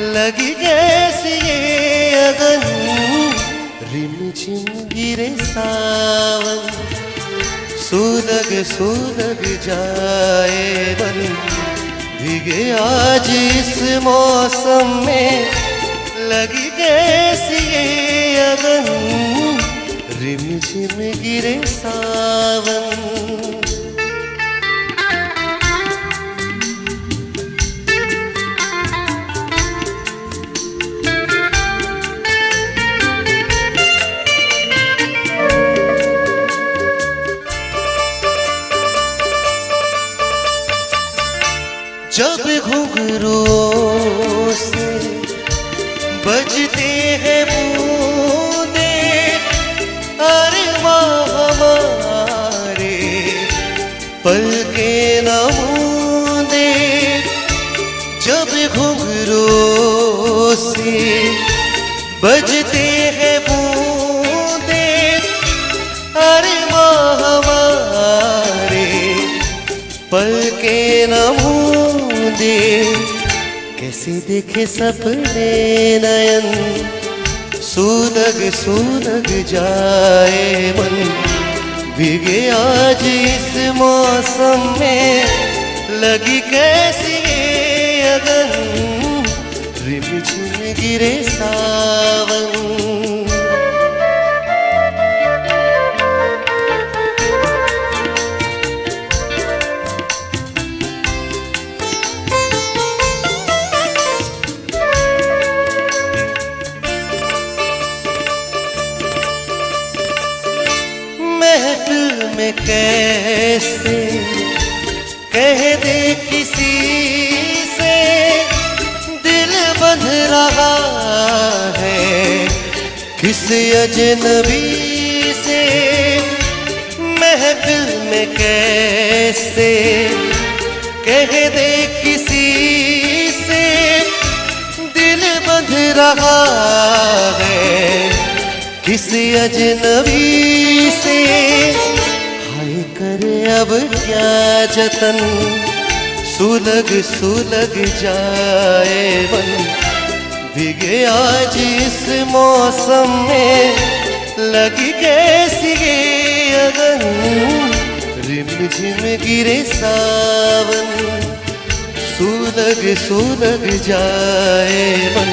लगी जैसी ये अगन। रिम झिम गिरे सावन। सुलग सुलग जाए बन। भीगे आज इस मौसम में। लगी कैसी ये अगन। रिम झिम गिरे सावन। जब घुंघरू से बजते हैं नमूदे कैसे देखे सपने नयन? सुनग सुनग जाए मन। भीगे आज इस मौसम में। लगी कैसी अगन? रिमझिम गिरे सावन अजनबी से महफिल में कैसे कह दे किसी से दिल बंध रहा है? किसी अजनबी से? हाय करे अब क्या जतन? सुलग सुलग जाए मन। भीगे आज इस मौसम में। लगी कैसी अगन, रिम झिम गिरे सावन। सुलग सुलग जाए मन।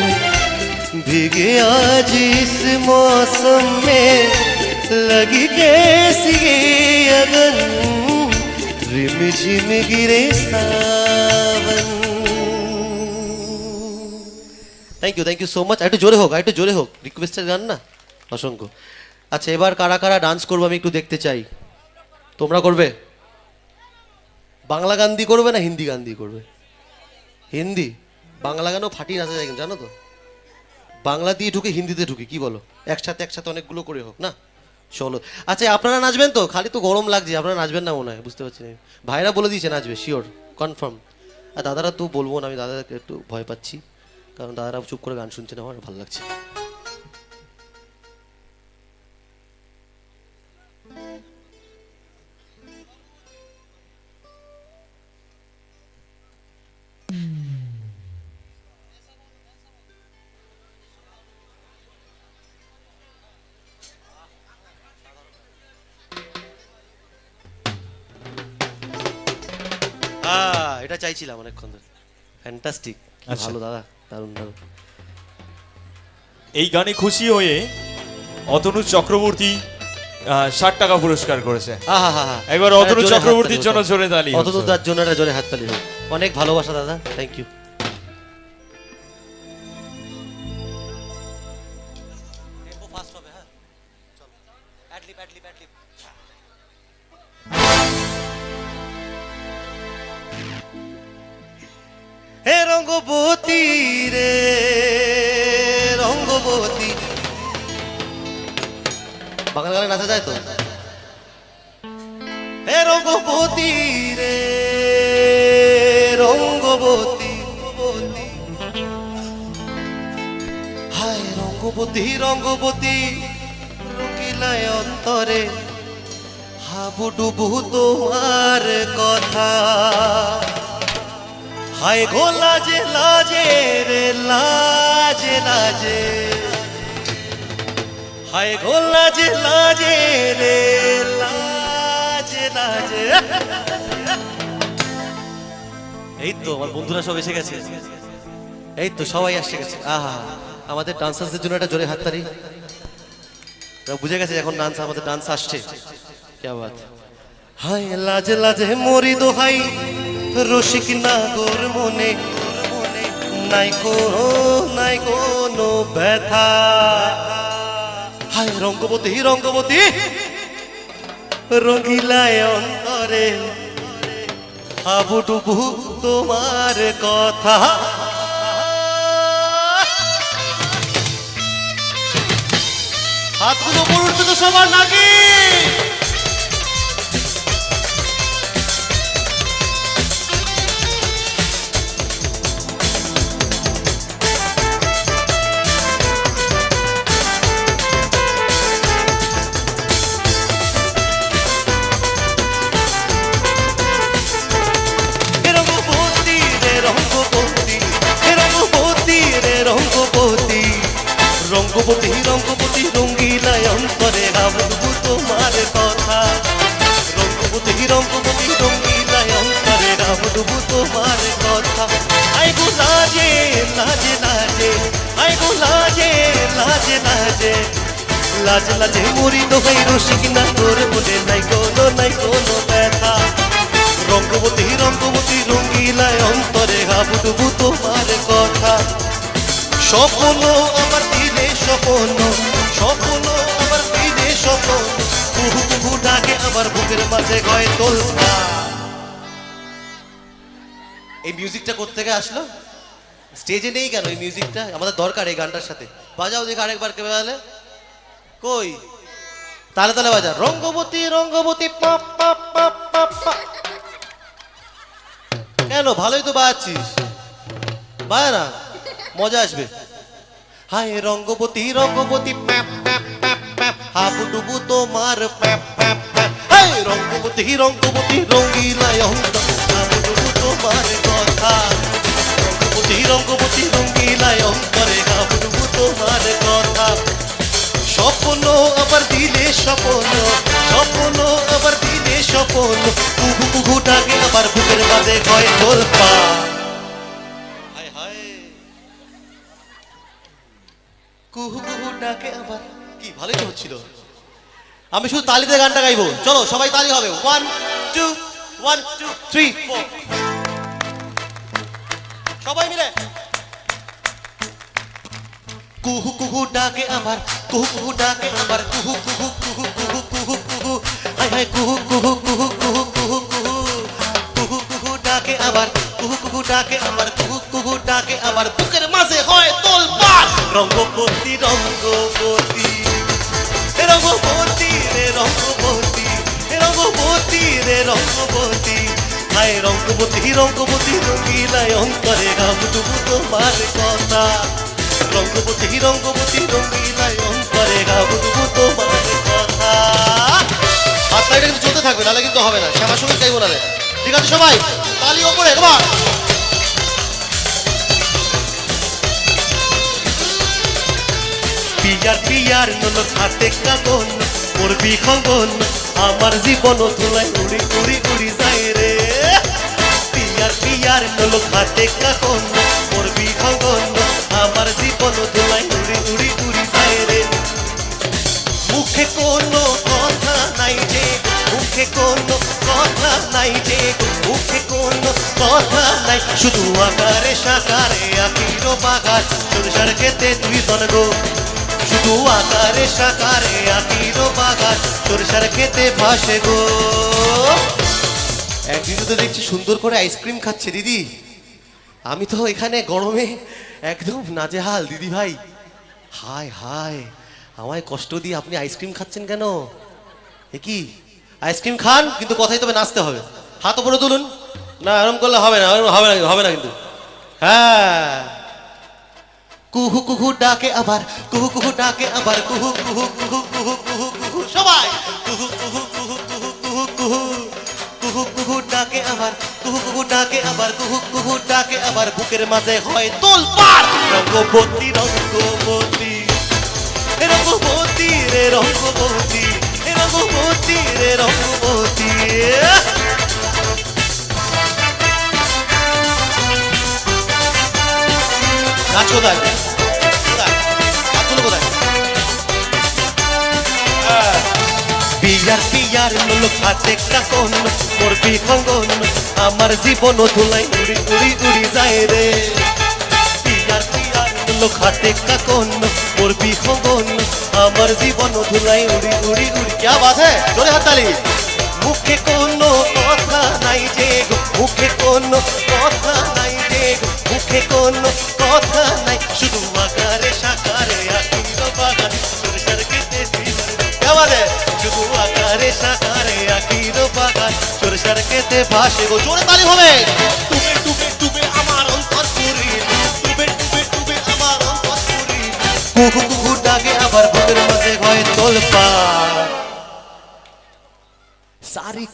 भीगे आज इस मौसम में। लगी कैसी अगन, रिम झिम गिरे सावन। Thank you thank you so much একটু জোরে হোক একটু জোরে হোক। রিকোয়েস্টের গান না? অসংখ্য। আচ্ছা এবার কারা কারা ডান্স করব আমি একটু দেখতে চাই। তোমরা করবে? বাংলা গান দিয়ে করবে না হিন্দি গান দিয়ে করবে? হিন্দি? বাংলা গানও ফাটিয়ে নাচা যায় জানো তো? বাংলা দিয়ে ঢুকে হিন্দিতে ঢুকে, কি বলো? একসাথে একসাথে অনেকগুলো করে হোক, না? চলো। আচ্ছা আপনারা নাচবেন তো? খালি তো গরম লাগছে, আপনারা নাচবেন না মনে হয়, বুঝতে পারছি না। ভাইরা বলে দিয়েছে নাচবে শিওর কনফার্ম আর দাদারা তো বলব না, আমি দাদাকে একটু ভয় পাচ্ছি। কারণ দাদারা চুপ করে গান শুনছে না আমার ভালো লাগছে। এটা চাইছিলাম অনেকক্ষণ ধরে। ফ্যান্টাস্টিক আচ্ছা। ভালো দাদা। দারুণ দারুণ। এই গানে খুশি হয়ে অতনু চক্রবর্তী ষাট টাকা পুরস্কার করেছে। আহা হা হা একবার অতনু চক্রবর্তীর জন্য। জোরে তালি হোক। অতনুদার জন্য একটা জোরে হাততালি হোক। অনেক ভালোবাসা দাদা। থ্যাংক ইউ রঙ্গবতী রে, রঙ্গবতী। বাংলা গানে নাচা যায় তো? হে রঙ্গবতী রে, রঙ্গবতী। হায় রঙ্গবতী রঙ্গবতী রুকিলায় অন্তরে। হাবুডুবু তোমার কথা। হায় গো লাজে লাজে রে, লাজে লাজে। হায় গো লাজে লাজে রে, লাজে লাজে। এই তো আমার বন্ধুরা সব এসে গেছে। এই তো সবাই আসছে গেছে। আহা, আমাদের ডান্সার্সদের জন্য একটা জোরে হাততালি। বুঝে গেছে এখন ডান্স আমাদের ডান্স আসছে। কে বাত হায় লাজে লাজে মরি দোহাই রসিক নাগর মনে নাই কোনো নাই কোনো ব্যথা। হায় রঙ্গবতী রঙ্গবতী রঙ্গিলায় অন্তরে, হাবুডুবু তোমার কথা। হাতগুলো পড়ুন তো সবার নাকি? লাজে লাজে, লাজ রসিক না তোর নাই কোনো নাই কোনো ব্যথা। রঙ্গবতী রঙ্গবতী রঙ্গিলায় অন্তরে তোমার কথা। স্বপ্ন আমার দিলে স্বপ্ন স্বপ্ন আমার দিলে স্বপ্ন, কুহু কুহু ডাকে আমার বুকের মাঝে গয় তোলনা। এই মিউজিকটা কোথেকে আসলো? স্টেজে নেই কেন এই মিউজিকটা আমাদের দরকার এই গানটার সাথে। বাজাও দেখে আরেকবার কে বাজালে কই? তালে তালে বাজা। রঙ্গবতী রঙ্গবতী, পাপ পাপ পাপ পাপ কেন? ভালোই তো বাজাচ্ছিস বাজা না মজা আসবে। হায় রঙ্গবতী রঙ্গবতী, প্যাপ প্যাপ প্যাপ প্যাপ। হাবুডুবু তোমার, প্যাপ প্যাপ প্যাপ। হায় রঙ্গবতী রঙ্গবতী, রঙ্গিলায় অন্ত হাবুডুবু তোমার কথা। অন্তরে হাবুডুবু তোমার কথা। স্বপ্ন আবার দিলে স্বপ্ন স্বপ্ন আবার দিলে স্বপ্ন। আবার বুকের কুহু ডাকে আবার, কি ভালোই হচ্ছিল। আমি শুধু তালিতে গানটা গাইবো। চলো, সবাই তালি হবে। One two one two three four সবাই মিলে কুহু কুহু ডাকে আমার কুহু কুহু ডাকে আমার কুহু কুহু কুহু কুহু কুহু কুহু হাই হাই কুহু কুহু কুহু কুহু কুহু কুহু কুহু কুহু ডাকে আমার কুহু কুহু ডাকে আমার কুহু কুহু ডাকে আমার বুকের মাঝে হয় তোলপাড় রঙ্গবতী রঙ্গবতী রঙ্গবতী রে রঙ্গবতী রঙ্গবতী রে রঙ্গবতী হায় রঙ্গবতী রঙ্গবতী রঙ্গিলায় অন্তরে গাবুটুকু তোমার কথা। রঙ্গবতী রঙ্গবতী রঙ্গিলায় অন্তরে গাবুটুকু তোমার কথা। হাতটা কিন্তু চলতে থাকবে, নাহলে কিন্তু হবে না, শ্যামার সঙ্গে চাইব না ঠিক আছে সবাই? তালি ওপরে এবার পিয়ার পিয়ার নল খাতে কাগন করবি খগন আমার জীবন ধুলাই উড়ি উড়ি উড়ি যায় রে। পিয়ার পিয়ার নল খাতে কাগন করবি খগন আমার জীবন ধুলাই উড়ি উড়ি উড়ি যায় রে। মুখে কোনো কথা নাই যে মুখে কোনো কথা নাই যে মুখে কোনো কথা নাই। শুধু আকারে সাকারে আকিরো বাগার সরষার খেতে তুই দনগো শুধু আকারে সাকারে আকিরো বাগার সরষার খেতে ভাসে গো। একদিন তো দেখছি সুন্দর করে আইসক্রিম খাচ্ছে, দিদি। আমি তো এখানে গরমে একদম নাজেহাল, দিদি ভাই। হায় হায়, আমায় কষ্ট দিয়ে আপনি আইসক্রিম খাচ্ছেন কেন? এ কি? আইসক্রিম খান, কিন্তু কথাই তবে নাচতে হবে। হাত উপরে তুলুন। না এরকম করলে হবে না হবে না হবে না কিন্তু। হ্যাঁ। কুহু কুহু ডাকে আবার কুহু কুহু ডাকে আবার কুহু কুহু কুহু কুহু কুহু কুহু সবাই কুহু কুহু কুহু কুহু কুহু কুহু কুহু কুহু ডাকে আবার কুহু কুহু ডাকে আবার কুহু কুহু ডাকে আবার বুকের মাঝে হয় তোল পার রঙ্গবতী রঙ্গবতী রঙ্গবতী রে রঙ্গবতী রঙ্গবতী রে রঙ্গবতী বিয়ার বিয়ার লোক কাকন মোর বিকঙ্গন আমার জীবন ধুলাই উড়ি উড়ি উড়ি যায় রে। বিয়ার বিয়ার লোক কাকন মোর বিকঙ্গন আমার জীবন ধুলাই উড়ি উড়ি উড়ি। কে বাধে জোরে হাতালি মুখে কোন কথা নাই যে মুখে কোন কথা নাই মুখে কোনো কথা নাই। শুধু আকারে, সাকারে আকিন্দ বাগান। তোর সারকে দেশি কেমনে শুধু আকারে, সাকারে আকিন্দ বাগান। তোর সারকে তে ভাসে গো। জোরে তালি হবে। তুমি টুপে টুপে আমার অন্তর পুরি। টুপে টুপে টুপে আমার অন্তর পুরি। কুকু কুকু ডাকে আবার বুকের মাঝে হয় তোলপা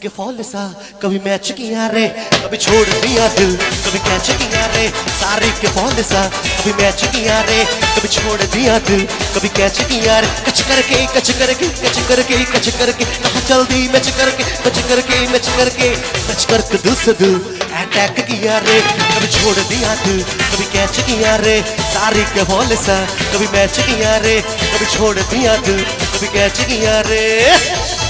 के फॉल सा। कभी मैच किया रे, कभी छोड़ दिया दिल। कभी कैच किया रे, सारी के फॉल सा। कभी मैच किया रे, कभी छोड़ दिया दिल। कभी कैच किया रे कच करके कच करके कच करके कच करके। कहा जल्दी मैच करके कच करके मैच करके। कच करके दिल से दिल अटैक किया रे, कभी छोड़ दिया दिल। कभी कैच किया रे, सारी के फॉल सा। कभी मैच किया रे, कभी छोड़ दिया दिल। कभी कैच किया रे।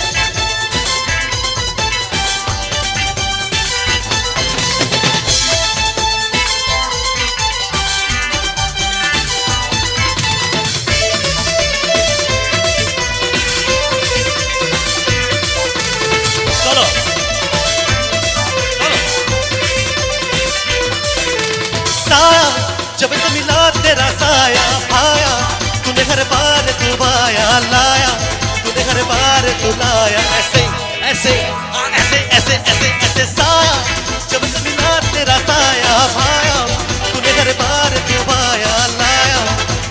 लाया ऐसे ऐसे ऐसे ऐसे ऐसे ऐसे साया जब मिला तेरा साया आया तूने हर बार तू लाया।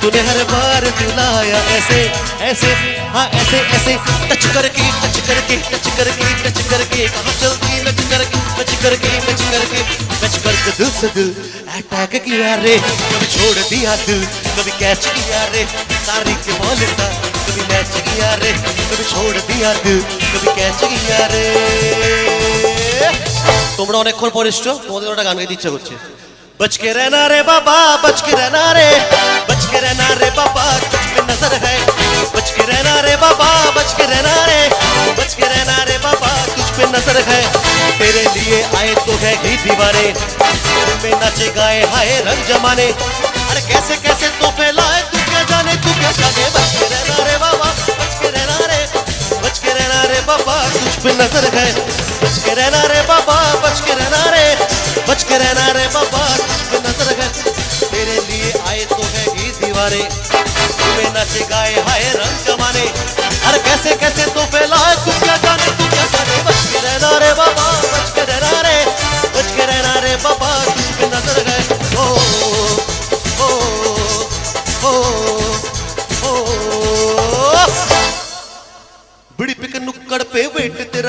तूने हर बार तू लाया ऐसे ऐसे हाँ ऐसे ऐसे। टच करके टच करके टच करके टच करके कहाँ चलती टच करके टच करके टच करके। टच करके दिल से दिल अटैक किया रे, कभी छोड़ दिया दिल, कभी कैच किया रे सारी के सा। कभी मैच किया रे कभी छोड़ दिया दिल कभी कैच किया রে তোমরা অনেকক্ষণ পর এসছো তোমাদের ওটা গান গাইতে ইচ্ছা করছে बच के रहना रे बाबा बच के रहना रे बच के रहना रे बाबा तुझ पे नजर है बच के रहना रे बाबा बच के रहना रे बच के रहना रे बाबा तुझ पे नजर है तेरे लिए आए तो है ही दीवाने तेरे में नाचे गाए हाय रंग जमाने अरे कैसे कैसे तो फैलाए तू क्या जाने तू क्या जाने बच के रहना पे नज़र है। बच के रहना रे बाबा, बच के रहना रे। बच के रहना रे बाबा पे नज़र है। तेरे लिए आए तो है ही दीवारे तुम्हें नाचे गाए हाय रंग जमाने। अरे कैसे कैसे तो फैलाए तू क्या जाने तू क्या जाने। बच के रहना रे बाबा।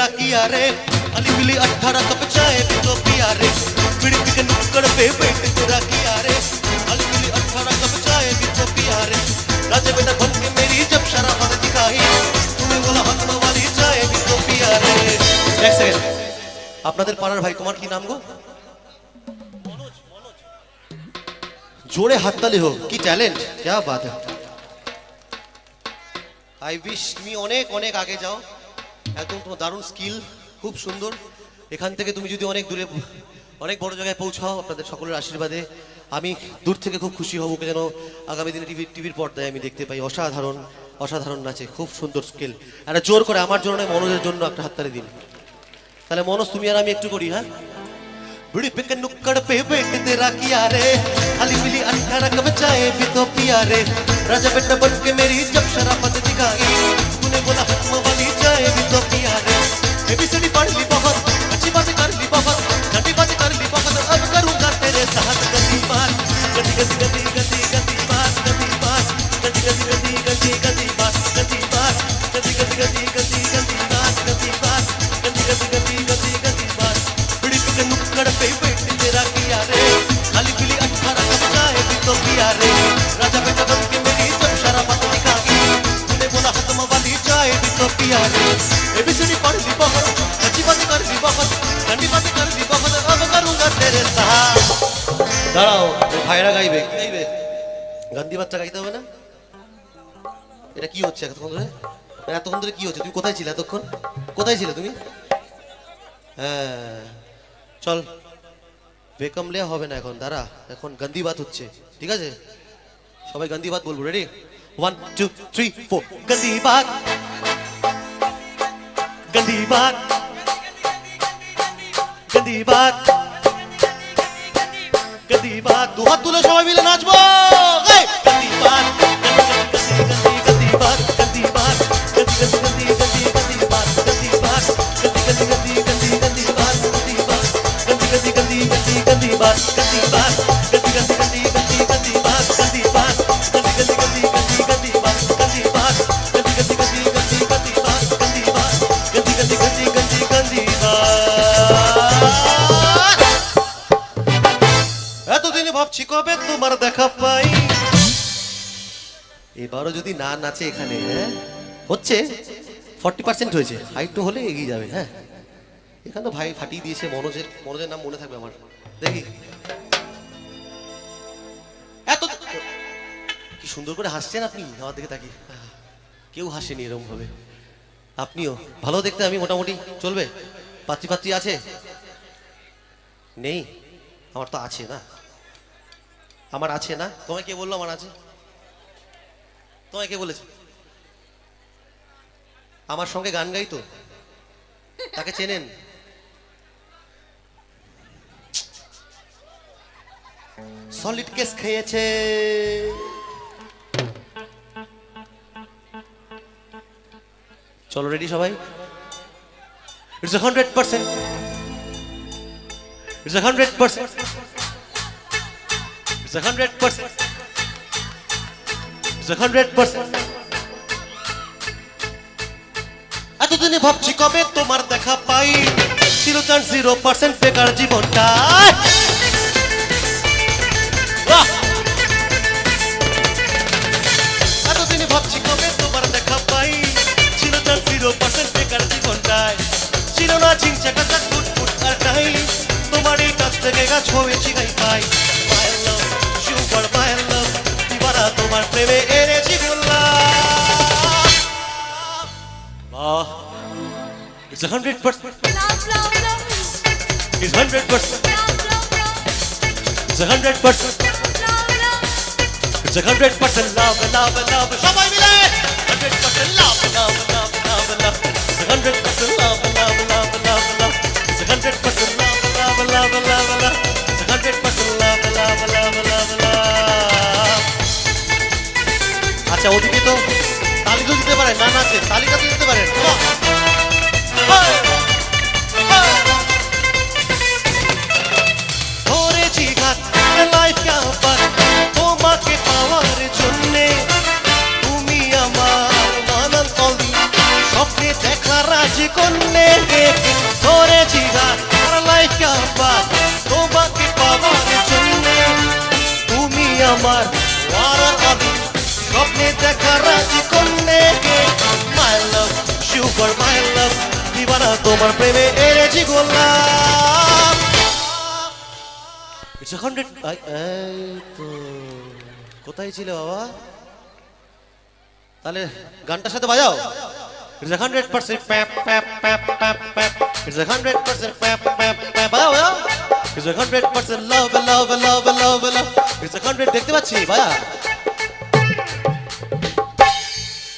तेरा किया रे अली बिली अठारह कप चाय भी तो पिया रे बिड़ी पिक नुक्कड़ पे वेट तेरा किया रे अली बिली अठारह कप चाय भी तो पिया रे राजे बेटा बन के मेरी जब शराफत दिखाई तूने बोला हकमा वाली चाय भी तो पिया रे एक सेकंड আপনাদের পাড়ার ভাই তোমার কি নাম গো জোরে হাততালি হোক কি ট্যালেন্ট क्या बात है আই উইশ তুমি অনেক অনেক আগে যাও একদম তোমার দারুণ স্কিল খুব সুন্দর এখান থেকে তুমি যদি অনেক দূরে অনেক বড় জায়গায় পৌঁছাও আপনাদের সকলের আশীর্বাদে আমি দূর থেকে খুব খুশি হব ওকে যেন আগামী দিনে টিভি টিভির পর্দায় আমি দেখতে পাই অসাধারণ অসাধারণ নাচে খুব সুন্দর স্কিল একটা জোর করে আমার জন্য নয়, মনোজের জন্য একটা হাততালি দিন তাহলে মনোজ তুমি আর আমি একটু করি হ্যাঁ बुढ़ी पिक नुक्कड़ पे बेट तेरा किया रे खाली मिली अठारह कब चाहे भी तो पिया रे राजा बेटा बन के मेरी जब शराफत दिखाई तूने बोला हकम वाली भी तो res. Et puis c'est du bol, du bol, ভাইরা গাইবে। গান্ধী বাচ্চা গাইতে হবে না? এটা কি হচ্ছে এতক্ষণ ধরে? এতক্ষণ ধরে কি হচ্ছে? তুমি কোথায় ছিলে এতক্ষণ? কোথায় ছিলে তুমি? হ্যাঁ। চল, বেকম লে হবে না এখন, দাঁড়া। এখন গান্ধী বাত হচ্ছে, ঠিক আছে? সবাই গান্ধী বাত বলব ready one two three four Gandhi বাত। গান্ধী বাত। গান্ধী বাত। গান্ধী দুহাত তুলে সবাই মিলে নাচবো এই! এবারও যদি না নাচে এখানে হ্যাঁ? হচ্ছে ফর্টি পার্সেন্ট হয়েছে। হাইট হলে এগিয়ে যাবে হ্যাঁ? এখানে ভাই ফাটিয়ে দিয়েছে মনোজের মনোজের নাম মনে থাকবে আমার। দেখি। এত কি সুন্দর করে হাসছেন আপনি? আমার দিকে তাকিয়ে। কেউ হাসেনি এরকম ভাবে আপনিও। ভালো দেখতে আমি মোটামুটি। চলবে? পাত্রী পাত্রী আছে? নেই? আমার তো আছে না। আমার আছে না? তোমায় কে বলল আমার আছে? তোমায় কে বলেছে? আমার সঙ্গে গান গাই তো। তাকে চেনেন? সলিড কেস খেয়েছে। চলো রেডি সবাই? It's hundred percent it's hundred percent it's hundred percent percent এতদিনে ভাবছি কবে তোমার দেখা পাই। ছিল চান্স জিরো পার্সেন্ট বেকার জীবনটা! এতদিনে ভাবছি জিরো কাছ থেকে পাই। তোমার প্রেমে এনেছি বললাম বাহ It's a hundred percent. Love, love, love, It's hundred percent. love, love, love, It's a hundred percent. love, love. It's a hundred percent love, love, love. সবাই মিলে hundred percent love, love, love, love, love. It's a hundred percent love, love, love, love, love. It's a hundred percent love, love, love, love, love. আচ্ছা ওদিকে তো তালি তো দিতে পারেন না নাচে তালিকা তো দিতে পারেন! ধরেছি পাওয়ার তুমি দেখা রাজকন্যে ধরেছি ঘাট লাইফ ক্যাম্পার তোমার প্রেমে এনেছি গোলাপ ইটস হান্ড্রেড তো কোথায় ছিল বাবা? তাহলে গানটার সাথে বাজাও। ইটস হান্ড্রেড পার্সেন্ট প্যাপ প্যাপ প্যাপ প্যাপ প্যাপ ইটস হান্ড্রেড পার্সেন্ট প্যাপ প্যাপ প্যাপ বাজাও বাজাও। It's hundred percent love love love love love it's hundred দেখতে পাচ্ছি? বাজা।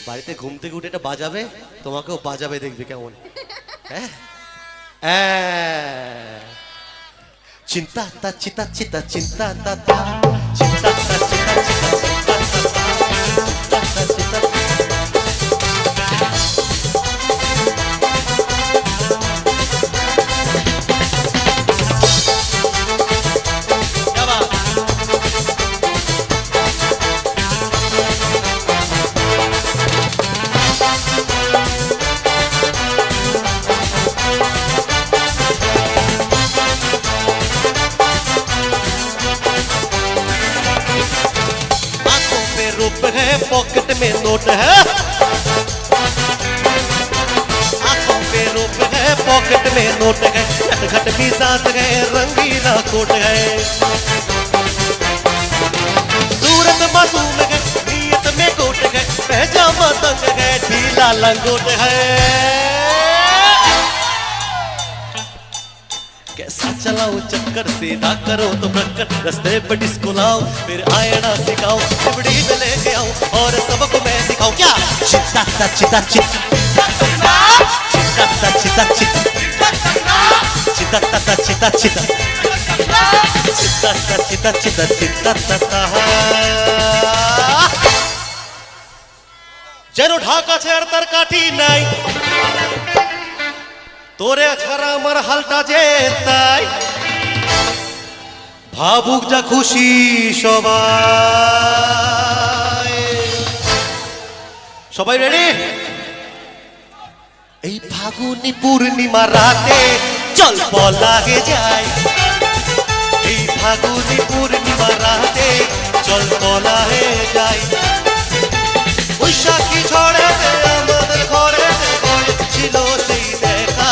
বাড়িতে ঘুম থেকে উঠে এটা বাজাবে? তোমাকেও বাজাবে দেখবে কেমন। হ্যাঁ? হ্যাঁ। চিন্তা চিতা চিতা চিন্তা তা চিন্তা তা চিতা চিন্তা नटखट मिजाज है रंगीला कोट है सूरत मासूम है नीयत में कोट है पहजामा तंग है ढीला लंगोट है। कैसा चलाओ चक्कर, सीधा करो तो प्रकट, रस्ते पर डिस्को लाओ फिर आयना सिखाओ चिबड़ी में लेके आओ और सबको मैं सिखाऊं। क्या? चिता चिता चित चिता चिता चित चिता যেন ঢাকা আর তার কাঠি নাই। তোরে ছাড়া আমার হালটা যে তাই। ভাবুক যা খুশি সবাই। সবাই রেডি এই ফাগুনি পূর্ণিমা রাতে চল। লাগে যায়। এই ফাগুনি পূর্ণিমা রাতে চল লাগে যায়। বৈশাখী ঝড়ে আমাদের ঘরে ছিল সেই দেখা।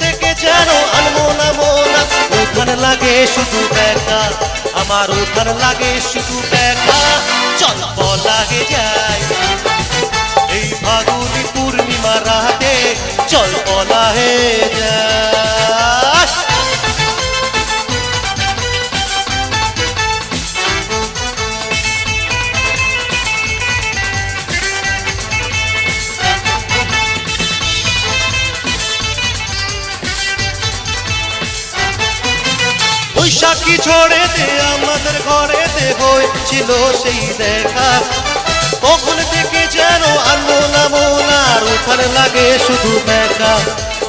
থেকে যেন আনমোনা মোনা উঠান লাগে শুধু দেখা। আমার উঠান লাগে শুধু দেখা। চল লাগে যায়। এই ফাগুনি পূর্ণিমা রাতে চল বলা ঝড়েতে আমাদের ঘরেতে হয়েছিল সেই দেখা। কখন থেকে যেন আনলো না মোনার উঠার লাগে শুধু ব্যথা।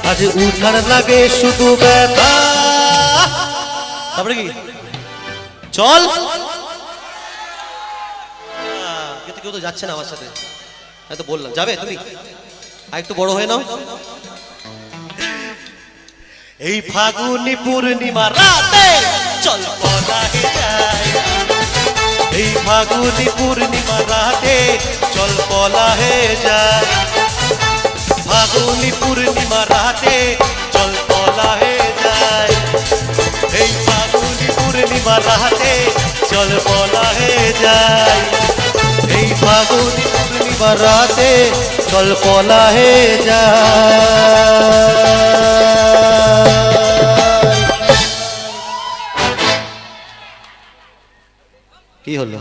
আজ উঠার লাগে শুধু ব্যথা। কি? চল। কিন্তু কেউ তো যাচ্ছে না আমার সাথে। হয়তো বললাম। যাবে তুমি? আর একটু বড় হয়ে নাও। এই ফাগুনি পূর্ণিমা রাতে চল। পলাহে যাই এই ফাগুনি পূর্ণিমা রাতে চল পলাহে যাই ফাগুনি পূর্ণিমা রাতে চল পলাহে যাই এই ফাগুনি পূর্ণিমা রাতে চল পলাহে যাই এই ফাগুনি পূর্ণিমা রাতে চল পলাহে যায়। কি হলো?